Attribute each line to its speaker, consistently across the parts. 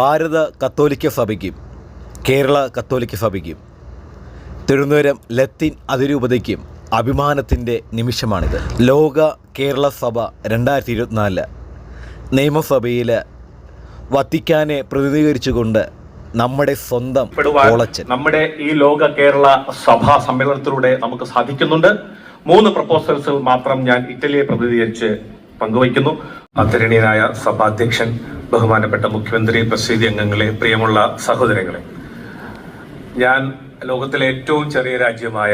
Speaker 1: ഭാരത കത്തോലിക്ക സഭയ്ക്കും കേരള കത്തോലിക്ക സഭയ്ക്കും തിരുവനന്തപുരം ലത്തിൻ അതിരൂപതയ്ക്കും അഭിമാനത്തിന്റെ നിമിഷമാണിത്. ലോക കേരള സഭ രണ്ടായിരത്തി ഇരുപത്തിനാല് നിയമസഭയിൽ വത്തിക്കാനെ പ്രതിനിധീകരിച്ചുകൊണ്ട് നമ്മുടെ സ്വന്തം
Speaker 2: നമ്മുടെ ഈ ലോക കേരള സഭാ സമ്മേളനത്തിലൂടെ നമുക്ക് സാധിക്കുന്നുണ്ട്. മൂന്ന് പ്രപ്പോസൽസ് മാത്രം ഞാൻ ഇറ്റലിയെ പ്രതിനിധീകരിച്ച് പങ്കുവയ്ക്കുന്നു. ആദരണീയനായ സഭാധ്യക്ഷൻ ബഹുമാനപ്പെട്ട മുഖ്യമന്ത്രി പ്രസിദ്ധി അംഗങ്ങളെ പ്രിയമുള്ള സഹോദരങ്ങളെ. ഞാൻ ലോകത്തിലെ ഏറ്റവും ചെറിയ രാജ്യമായ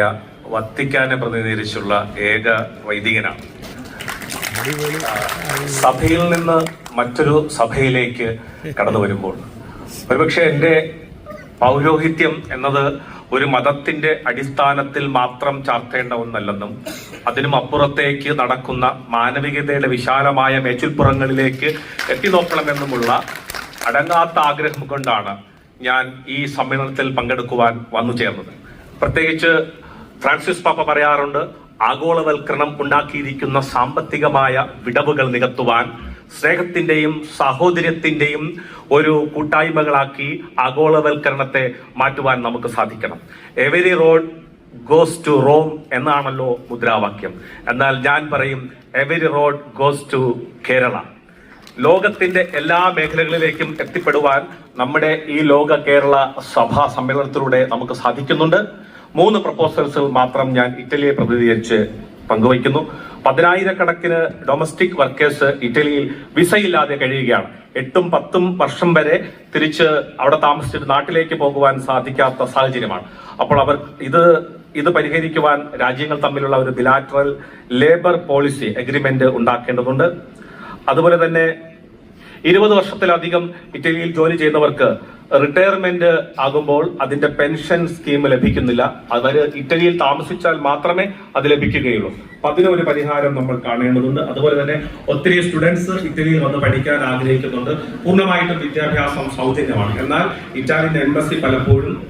Speaker 2: വത്തിക്കാനെ പ്രതിനിധീകരിച്ചുള്ള ഏക വൈദികനാണ്. സഭയിൽ നിന്ന് മറ്റൊരു സഭയിലേക്ക് കടന്നു വരുമ്പോൾ ഒരുപക്ഷെ എന്റെ പൗരോഹിത്യം എന്നത് ഒരു മതത്തിന്റെ അടിസ്ഥാനത്തിൽ മാത്രം ചാർത്തേണ്ട ഒന്നല്ലെന്നും അതിനും അപ്പുറത്തേക്ക് നടക്കുന്ന മാനവികതയുടെ വിശാലമായ മേച്ചിൽപ്പുറങ്ങളിലേക്ക് എത്തി നോക്കണമെന്നുമുള്ള അടങ്ങാത്ത ആഗ്രഹം കൊണ്ടാണ് ഞാൻ ഈ സമ്മേളനത്തിൽ പങ്കെടുക്കുവാൻ വന്നു ചേർന്നത്. പ്രത്യേകിച്ച് ഫ്രാൻസിസ് പാപ്പ പറയാറുണ്ട് ആഗോളവൽക്കരണം ഉണ്ടാക്കിയിരിക്കുന്ന സാമ്പത്തികമായ വിടവുകൾ നികത്തുവാൻ സ്നേഹത്തിന്റെയും സാഹോദര്യത്തിന്റെയും ഒരു കൂട്ടായ്മകളാക്കി ആഗോളവൽക്കരണത്തെ മാറ്റുവാൻ നമുക്ക് സാധിക്കണം. Every road goes to Rome എന്നാണല്ലോ മുദ്രാവാക്യം. എന്നാൽ ഞാൻ പറയും every road goes to Kerala. ലോകത്തിന്റെ എല്ലാ മേഖലകളിലേക്കും എത്തിപ്പെടുവാൻ നമ്മുടെ ഈ ലോക കേരള സഭാ സമ്മേളനത്തിലൂടെ നമുക്ക് സാധിക്കുന്നുണ്ട്. മൂന്ന് പ്രപ്പോസൽസ് മാത്രം ഞാൻ ഇറ്റലിയെ പ്രതിനിധീകരിച്ച് പങ്കുവയ്ക്കുന്നു. പതിനായിരക്കണക്കിന് ഡൊമസ്റ്റിക് വർക്കേഴ്സ് ഇറ്റലിയിൽ വിസയില്ലാതെ കഴിയുകയാണ്. എട്ടും പത്തും വർഷം വരെ തിരിച്ച് അവിടെ താമസിച്ചിട്ട് നാട്ടിലേക്ക് പോകുവാൻ സാധിക്കാത്ത സാഹചര്യമാണ്. അപ്പോൾ അവർ ഇത് ഇത് പരിഹരിക്കുവാൻ രാജ്യങ്ങൾ തമ്മിലുള്ള ഒരു ബിലാറ്ററൽ ലേബർ പോളിസി അഗ്രിമെന്റ് ഉണ്ടാക്കേണ്ടതുണ്ട്. അതുപോലെ തന്നെ ഇരുപത് വർഷത്തിലധികം ഇറ്റലിയിൽ ജോലി ചെയ്യുന്നവർക്ക് റിട്ടയർമെന്റ് ആകുമ്പോൾ അതിന്റെ പെൻഷൻ സ്കീം ലഭിക്കുന്നില്ല. അവർ ഇറ്റലിയിൽ താമസിച്ചാൽ മാത്രമേ അത് ലഭിക്കുകയുള്ളൂ. അപ്പൊ അതിനൊരു പരിഹാരം നമ്മൾ കാണേണ്ടതുണ്ട്. അതുപോലെ തന്നെ ഒത്തിരി സ്റ്റുഡൻസ് ഇറ്റലിയിൽ വന്ന് പഠിക്കാൻ ആഗ്രഹിക്കുന്നുണ്ട്. പൂർണമായിട്ടും വിദ്യാഭ്യാസം സൗജന്യമാണ്. എന്നാൽ ഇറ്റാലിയൻ എംബസി പലപ്പോഴും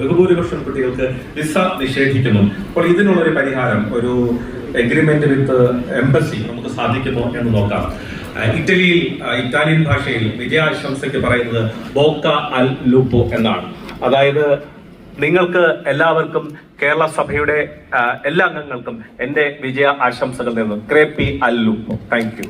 Speaker 2: ബഹുഭൂരിപക്ഷം കുട്ടികൾക്ക് വിസ നിഷേധിക്കുന്നു. അപ്പോൾ ഇതിനുള്ളൊരു പരിഹാരം ഒരു എഗ്രിമെന്റ് വിത്ത് എംബസി നമുക്ക് സാധിക്കുമോ എന്ന് നോക്കാം. ഇറ്റലിയിൽ ഇറ്റാലിയൻ ഭാഷയിൽ വിജയാശംസയ്ക്ക് പറയുന്നത് ബോക്ക അൽ ലൂപ്പോ എന്നാണ്. അതായത് നിങ്ങൾക്ക് എല്ലാവർക്കും കേരള സഭയുടെ എല്ലാ അംഗങ്ങൾക്കും എന്റെ വിജയ ആശംസകൾ നേരുന്നു. ക്രേപ്പി അൽ ലൂപ്പോ താങ്ക്